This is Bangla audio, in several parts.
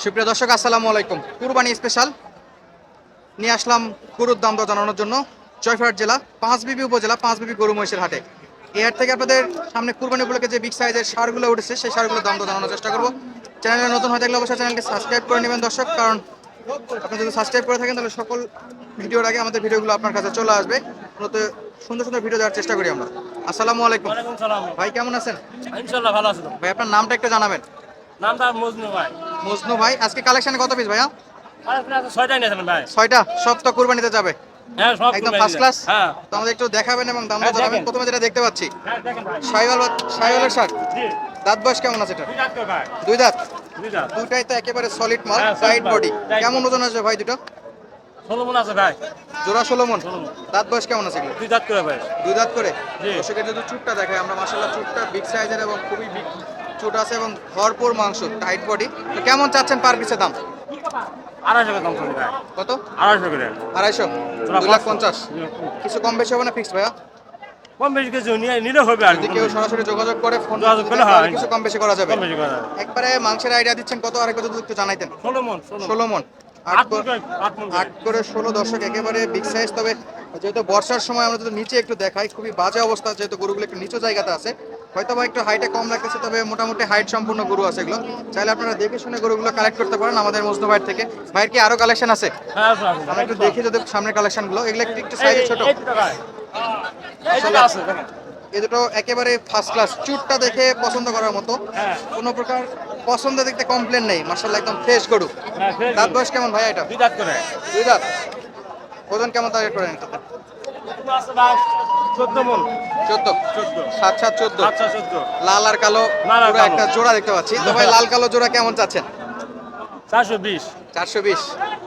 সুপ্রিয় দর্শক আসসালামু আলাইকুম। কুরবানি স্পেশাল নিয়ে আসলাম গরুর দাম দর জানানোর জন্য জয়ফাট জেলা পাঁচবিবি উপজেলা পাঁচবিবি গরু মহিষের হাটে। এই হাট থেকে আপনাদের সামনে কুরবানি উপলক্ষে যে বিগ সাইজের সারগুলো উঠেছে সেই সারগুলোর দাম দর জানানোর চেষ্টা করব। চ্যানেলে নতুন হয়ে থাকলে অবশ্যই চ্যানেলকে সাবস্ক্রাইব করে নেবেন দর্শক কারণ আপনি যদি সাবস্ক্রাইব করে থাকেন তাহলে সকল ভিডিওর আগে আমাদের ভিডিওগুলো আপনার কাছে চলে আসবে। মূলত সুন্দর সুন্দর ভিডিও দেওয়ার চেষ্টা করি আমরা। আসসালামু আলাইকুম। ভাই কেমন আছেন? ভালো আছো। ভাই আপনার নামটা একটু জানাবেন। নামটা মজনু ভাই। মজনু ভাই আজকে কালেকশনে কত পিস ভাইয়া? আপনি নিয়েছিলেন ভাই ছয়টা? সব তো কুরবানিতে যাবে। হ্যাঁ একদম ফার্স্ট ক্লাস হ্যাঁ। তো আমাদের একটু দেখাবেন এবং হ্যাঁ, জানাবেন। প্রথমে যেটা দেখতে পাচ্ছি দেখেন ভাই। সাইওয়াল সাইওয়ালের শার্ট দাঁত বয়স কেমন আছে এটা দুই দাঁত দুটাই তো একেবারে সলিড মাল টাইট বডি কেমন body। ওজন আছে ভাই দুটো? ষোলো আছে ভাই। জোড়া ষোলো দাঁত বয়স কেমন আছে দুই দাঁত করে ভাই। দুই দাঁত করে? জি। যদি চুটটা দেখায়। আমরা মাসাল্লাহ চুটটা বিগ সাইজের এবং খুবই বিগ চুট আছে এবং ভরপুর মাংস টাইট বডি তো কেমন চাচ্ছেন পার পিসের দাম? আড়াইশো দাম কত? আড়াইশো করে। লাখ পঞ্চাশ। কিছু কম বেশি হবে না ফিক্সড ভাইয়া? কম বেশি কিছু নিলে হবে আর কেউ সরাসরি যোগাযোগ করে ফোন যোগাযোগ করলে হয়। কিছু কম বেশি করা যাবে। কম বেশি করে একবারে মাংসের আইডিয়া দিচ্ছেন কত? আরেকবার যদি একটু জানাইতেন। ষোলো মন মন। আট করে- মন দর্শক একেবারে বিগ সাইজ তবে যেহেতু বর্ষার সময় আমরা যদি নিচে একটু দেখাই খুবই বাজে অবস্থা যেহেতু গরুগুলো একটু নিচু জায়গাতে আছে। হয়তো বা একটু হাইটে কম লাগতেছে তবে মোটামুটি হাইট সম্পূর্ণ গরু আছে এগুলো। চাইলে আপনারা দেখে শুনে গরুগুলো কালেক্ট করতে পারেন আমাদের মজনু ভাইয়ের থেকে। ভাইয়ের কি আরও কালেকশন আছে? হ্যাঁ আছে। আমরা একটু দেখি যদি সামনের কালেকশনগুলো এগুলো একটু একটু সাইজে ছোট। এই দুটো একেবারে ফার্স্ট ক্লাস চুটটা দেখে পছন্দ করার মতো। হ্যাঁ। কোনো প্রকার পছন্দ দেখতে কমপ্লেন নেই। মার্শাল্লাহ একদম ফ্রেশ গরু। হ্যাঁ দাঁত বয়স কেমন ভাই এটা? দুই দাঁত ওজন কেমন টার্গেট করেন এটাতে? চোদ্দ মন। চোদ্দ। চোদ্দ। সাত সাত চোদ্দ। চোদ্দ। লাল আর কালো। একটা জোড়া দেখতে পাচ্ছি। তো ভাই লাল কালো জোড়া কেমন চাচ্ছেন? চারশো বিশ। চারশো বিশ।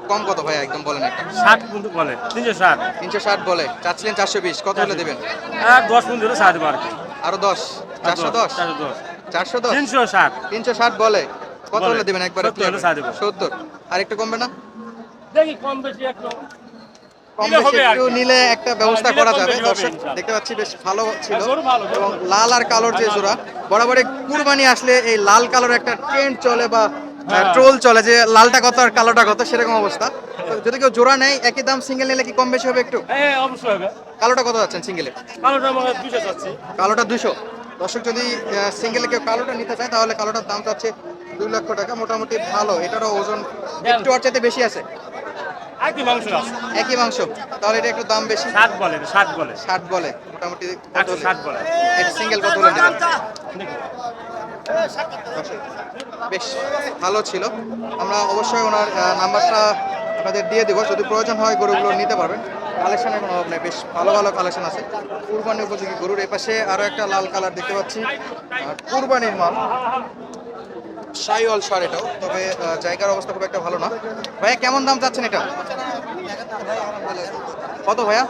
কম কত ভাই একদম বলেন একটা? ষাট বলে তিনশো ষাট। তিনশো ষাট বলে। চাচ্ছিলেন চারশো বিশ। কত হলে দেবেন? এক দশ মিনিট আর কি আরও দশ চারশো দশ? চারশো দশ। চারশো দশ? তিনশো ষাট। তিনশো ষাট বলে। কত বলে। হলে দেবেন একবার সত্তর হলে সত্তর। আর একটু কমবে না? দেখি কম বেশি একটু কম নিলে বেশি একটু নিলে একটা ব্যবস্থা করা যাবে। দর্শক দেখতে পাচ্ছি বেশ ভালো ছিল। হ্যাঁ, গরু এবং লাল আর কালোর যে জোড়া বরাবরই কুরবানি আসলে এই লাল কালোর একটা ট্রেন্ড চলে বা হ্যাঁ। ট্রোল চলে যে লালটা কত আর কালোটা কত সেরকম অবস্থা। যদি কেউ জোড়া নেয় একই দাম সিঙ্গেল নিলে কি কম বেশি হবে একটু? হ্যাঁ অবশ্যই হবে। কালোটা কত যাচ্ছেন সিঙ্গেলে কালোটা দুশো চাচ্ছি কালোটা দুশো। দর্শক যদি সিঙ্গেলে কেউ কালোটা নিতে চায় তাহলে কালোটার দাম চাচ্ছে দুই লক্ষ টাকা। মোটামুটি ভালো। এটারও ওজন একটু আর চাইতে বেশি আছে। কি মাংস একই মাংস তাহলে এটা একটু দাম বেশি? ষাট বলে ষাট বলে। ষাট বলে মোটামুটি? ষাট বলে। এক সিঙ্গেল কত হলে? বেশ ভালো ছিল। আমরা অবশ্যই ওনার নাম্বারটা আপনাদের দিয়ে দেবো। যদি প্রয়োজন হয় গরুগুলো নিতে পারবেন। কালেকশনের কোনো অভাব নেই। বেশ ভালো ভালো কালেকশন আছে। কুরবানি উপযোগী গরুর এপাশে আরও একটা লাল কালার দেখতে পাচ্ছি। আর কুরবানির মাল। সাইওয়াল সার এটাও, তবে জায়গার অবস্থা খুব একটা ভালো না। ভাইয়া, কেমন দাম চাচ্ছেন এটা? কত ভাইয়া?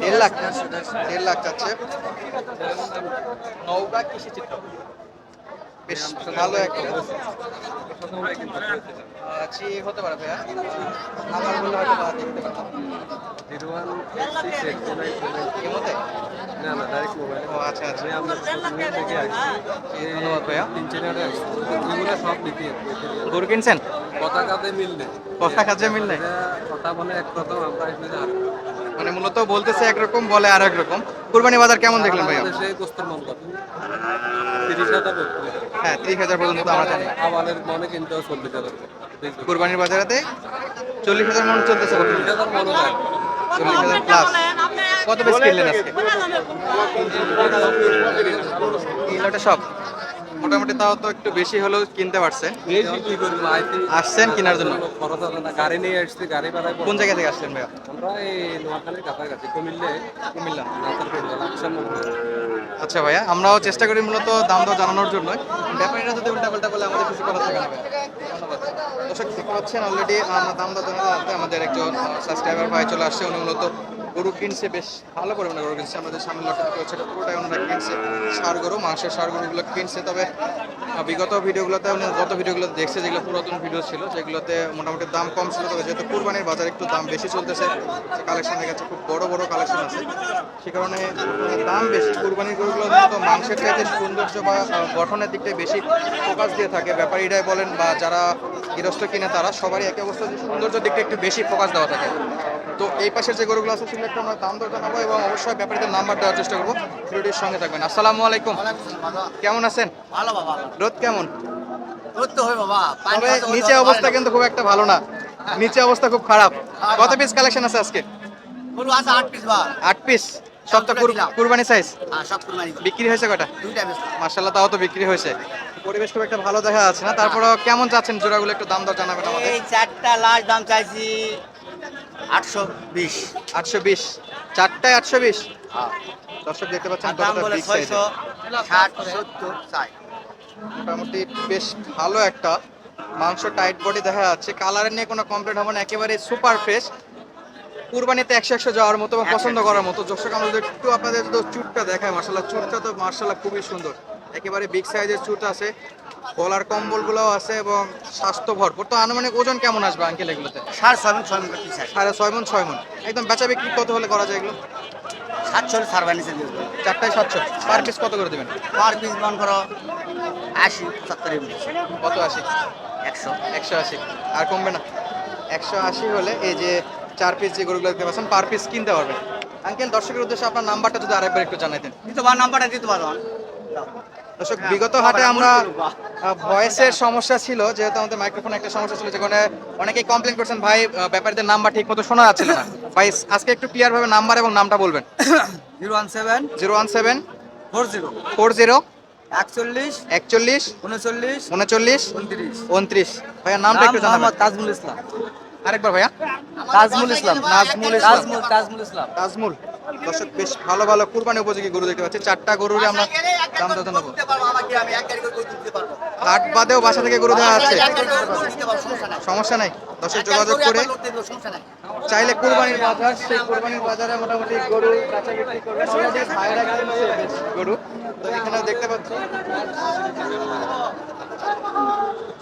দেড় লাখ। দেড় লাখ চাচ্ছে। নৌকা চিত্র। বেশ ভালো একটা আচ্ছা হতে পারে ভাইয়া। নাম্বার বললে হয়তো বা দেখতে পারতাম। Zero one six eight two nine two nine মধ্যে না না ডাইরেক্ট মোবাইল ও আচ্ছা আচ্ছা। আমি থেকে আসছি। ধন্যবাদ ভাইয়া। তিন চার আসছি। এগুলো সব নিতে গরু কিনছেন? কথা কাজে মিললে এটা কথা বলে এক প্রথম আমরা মানে মূলত বলতেছে একরকম বলে আর একরকম কুরবানি বাজার কেমন দেখলেন ভাইয়া? মন তিরিশ হাজার ত্রিশ হাজার পর্যন্ত আমরা জানি। আমাদের মনে কিনতে চল্লিশ হাজার কুরবানির বাজারেতে চল্লিশ হাজার মন চলতেছে চল্লিশ হাজার চল্লিশ হাজার প্লাস কত বেশি কিনলেন আজকে? এই সব মোটামুটি তাও তো একটু বেশি হলেও কিনতে পারছে। আসছেন কেনার জন্য? গাড়ি নিয়ে গাড়ি ভাড়ায় কোন জায়গা থেকে আসছেন ভাইয়া? আমরা এই নোয়াখালীর কাছাকাছি কুমিল্লে কুমিল্লা আচ্ছা ভাইয়া, আমরাও চেষ্টা করি মূলত দাম দর জানানোর জন্য ব্যাপারীরা যদি উল্টা পাল্টা বলে আমাদের কিছু করার থাকে না। দর্শক, দেখতে পাচ্ছেন অলরেডি দাম দর জানাতে আমাদের একজন সাবস্ক্রাইবার ভাই চলে আসছে। উনি মূলত গরু কিনছে, বেশ ভালো পরিমাণে গরু কিনছে। আমাদের সামনে লক্ষ্য দেখতে হচ্ছে পুরোটাই ওনারা কিনছে। সার গরু, মাংসের সার গরুগুলো কিনছে। তবে বিগত ভিডিওগুলোতে গত ভিডিওগুলোতে দেখছে, যেগুলো পুরাতন ভিডিও ছিল, যেগুলোতে মোটামুটি দাম কম ছিল, তবে যেহেতু কুরবানির বাজার একটু দাম বেশি চলতেছে কালেকশন দেখা যাচ্ছে খুব বড় বড় কালেকশন আছে, সে কারণে দাম বেশি। কুরবানির গরুগুলো তো মাংসের চাইতে সৌন্দর্য বা গঠনের দিকটাই বেশি ফোকাস দিয়ে থাকে। ব্যাপারীরাই বলেন বা যারা গৃহস্থ কিনে, তারা সবারই একই অবস্থা সৌন্দর্যের দিকটা একটু বেশি ফোকাস দেওয়া থাকে। তো এই পাশের যে গরুগুলো আছে সেগুলো একটু আমরা দাম দর জানাব এবং অবশ্যই ব্যাপারীদের নাম্বার দেওয়ার চেষ্টা করব। ভিডিওটির সঙ্গে থাকবেন। আসসালামু আলাইকুম। কেমন আছেন? ভালো বাবা রোদ কেমন? করতে হয় বাবা। তবে নিচে অবস্থা কিন্তু খুব একটা ভালো না। নিচে অবস্থা খুব খারাপ। কত পিস কালেকশন আছে আজকে। গরু আছে পিস বা আট পিস সবটা কুর- কুরবানি সাইজ হ্যাঁ সব কুরবানি বিক্রি হয়েছে কটা দুইটা বেশ মার্শাল্লাহ তাও তো বিক্রি হয়েছে। পরিবেশ খুব একটা ভালো দেখা যাচ্ছে না। তারপরেও কেমন যাচ্ছেন জোড়াগুলো একটু দাম দর জানাবেন আমাদের। এই চারটা লাস্ট দাম চাইছি আটশো বিশ। আটশো বিশ। চারটায় আটশো বিশ। দর্শক দেখতে পাচ্ছেন দাম বলে ছয়শো ষাট সত্তর ষাট মোটামুটি বেশ ভালো একটা। মাংস টাইট বডি দেখা যাচ্ছে। কালারের নিয়ে কোনো কমপ্লেন হবে না। একেবারে সুপার ফ্রেশ কুরবানিতে একশো একশো যাওয়ার মতো এবং পছন্দ করার মতো। দর্শক আমরা একটু আপনাদের চুটটা দেখায় মার্শাল্লাহ চুটটা তো মার্শাল্লাহ খুবই সুন্দর। একেবারে বিগ সাইজের চুট আছে। গলার কম্বলগুলোও আছে এবং স্বাস্থ্য ভরপুর। তো আনুমানিক ওজন কেমন আসবে আঙ্কেল এগুলোতে? সাড়ে ছয় মিনিট ছয় মিনিট সাড়ে ছয় মন ছয় মন। একদম বেচা বিক্রি কত হলে করা যায় এগুলো? সাতশো সার বানিয়েছে দিয়ে। চারটায় সাতশো পার পিস কত করে দেবেন? পার পিস মন করো আশি এমনি। কত আশি? একশো। একশো আশি। আর কমবে না? একশো আশি হলে এই যে চার পিস যে গরুগুলো দেখতে পাচ্ছেন পার পিস কিনতে পারবেন। আঙ্কেল দর্শকের উদ্দেশ্যে আপনার নাম্বারটা যদি আরেকবার একটু জানাইতেন দিতে পার নাম্বারটা দিতে পারো। দর্শক বিগত হাটে আমরা ভয়েসের সমস্যা ছিল যেহেতু আমাদের মাইক্রোফোন একটা সমস্যা ছিল যেখানে অনেকেই কমপ্লেন করছেন ভাই ব্যাপারীদের নাম্বার ঠিক মতো শোনা যাচ্ছিল না। ভাই আজকে একটু ক্লিয়ার ভাবে নাম্বার এবং নামটা বলবেন। Zero one seven zero one seven four zero four zero একচল্লিশ একচল্লিশ উনচল্লিশ উনচল্লিশ উনত্রিশ উনত্রিশ। ভাইয়া নামটা একটু জানাবেন। তাজমুল ইসলাম। আরেকবার ভাইয়া। তাজমুল ইসলাম। নাজমুল ইসলাম। তাজমুল তাজমুল ইসলাম। তাজমুল। দর্শক বেশ ভালো ভালো কুরবানি উপযোগী গরু দেখতে পাচ্ছি। চারটা গরুরে আমরা দাম দর জানাব হাট বাদেও বাসা থেকে গরু দেওয়া আছে। সমস্যা নাই। দর্শক যোগাযোগ করে চাইলে কুরবানির বাজার সেই কুরবানির বাজারে মোটামুটি গরু কাঁচা বিক্রি করবেন অলরেডি ভাইরা গরু। তো এখানে দেখতে পাচ্ছি।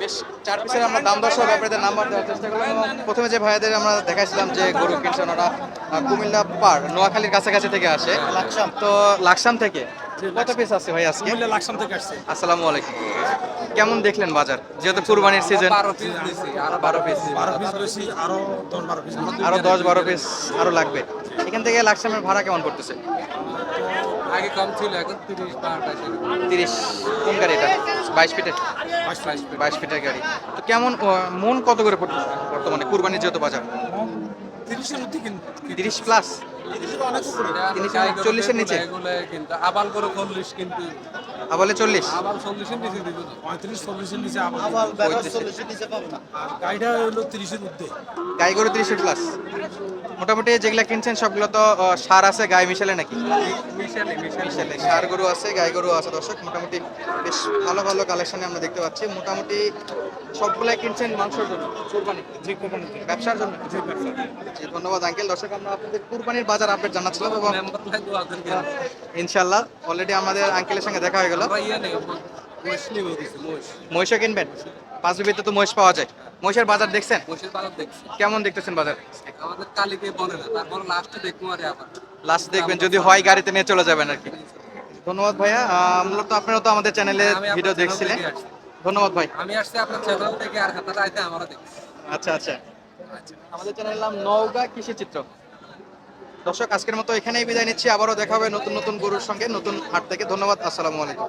বেশ চার পিসের আমরা দাম দর সহ ব্যাপারীদের নাম্বার দেওয়ার চেষ্টা করলাম এবং প্রথমে যে ভাইয়াদের আমরা দেখাইছিলাম যে গরু কিনছেন ওরা কুমিল্লা পার নোয়াখালীর কাছাকাছি থেকে আসে। লাকসাম। তো লাকসাম থেকে? কত পিস আছে ভাই আজকে? লাকসাম থেকে আসছে। আসসালামু আলাইকুম। কেমন দেখলেন বাজার? যেহেতু কুরবানির সিজন বারো পিস আরও দশ বারো পিস আরও লাগবে। এখান থেকে লাকসামের ভাড়া কেমন পড়তেছে? আগে কম ছিল এখন তিরিশ তিরিশ। কোন গাড়ি এটা? বাইশ ফিটের? বাইশ ফিট ফিটের। গাড়ি। তো কেমন মন কত করে পড়তেছে বর্তমানে? কুরবানির যেহেতু বাজার। তিরিশের মধ্যে কিন্তু তিরিশ প্লাস চল্লিশের নিচে? এগুলো কিন্তু আবাল করে চল্লিশ কিন্তু। বলে চল্লিশ? আবাল চল্লিশের নিচে দিব পঁয়ত্রিশ চল্লিশের নিচে আবার আর গাড়িটা হলো তিরিশের মধ্যে গাই গরু তিরিশের প্লাস মোটামুটি যেগুলা কিনছেন সবগুলো তো সার আছে গায়ে মিশালে নাকি? মিশালে সার গরু আছে গাই গরু আছে দর্শক মোটামুটি বেশ ভালো ভালো কালেকশনে আমরা দেখতে পাচ্ছি। মোটামুটি সবগুলাই কিনছেন মাংসের জন্য? কুরবানি ব্যবসার জন্য? যে ব্যবসা জি, ধন্যবাদ আঙ্কেল দর্শক আমরা আপনাদের কুরবানির বাজার আপডেট জানাচ্ছিলাম এবং কেন? ইনশাল্লাহ অলরেডি আমাদের আঙ্কেলের সঙ্গে দেখা হয়ে গেল। মহিষা কিনবেন? পাঁচ বিবিতে তো মহিষ পাওয়া যায়। মহিষের বাজার দেখছেন? মহিষের বাজার দেখছি। কেমন দেখতেছেন বাজার? আমাদের কালিকে বনে না তারপর লাস্টে দেখব আরে আবার। লাস্ট দেখবেন যদি হয় গাড়িতে নিয়ে চলে যাবেন আর কি ধন্যবাদ ভাইয়া। মূলত আপনারা তো আমাদের চ্যানেলে ভিডিও দেখছিলেন। ধন্যবাদ ভাই। আমি আসছি আপনার চ্যানেল থেকে আর হাতাটা আইতে আমারও দেখছি। আচ্ছা আচ্ছা। আমাদের চ্যানেলের নাম নওগাঁ কৃষি চিত্র। দর্শক আজকের মতো এখানেই বিদায় নিচ্ছি। আবারও দেখা হবে নতুন নতুন গরুর সঙ্গে নতুন হাট থেকে। ধন্যবাদ আসসালামু আলাইকুম।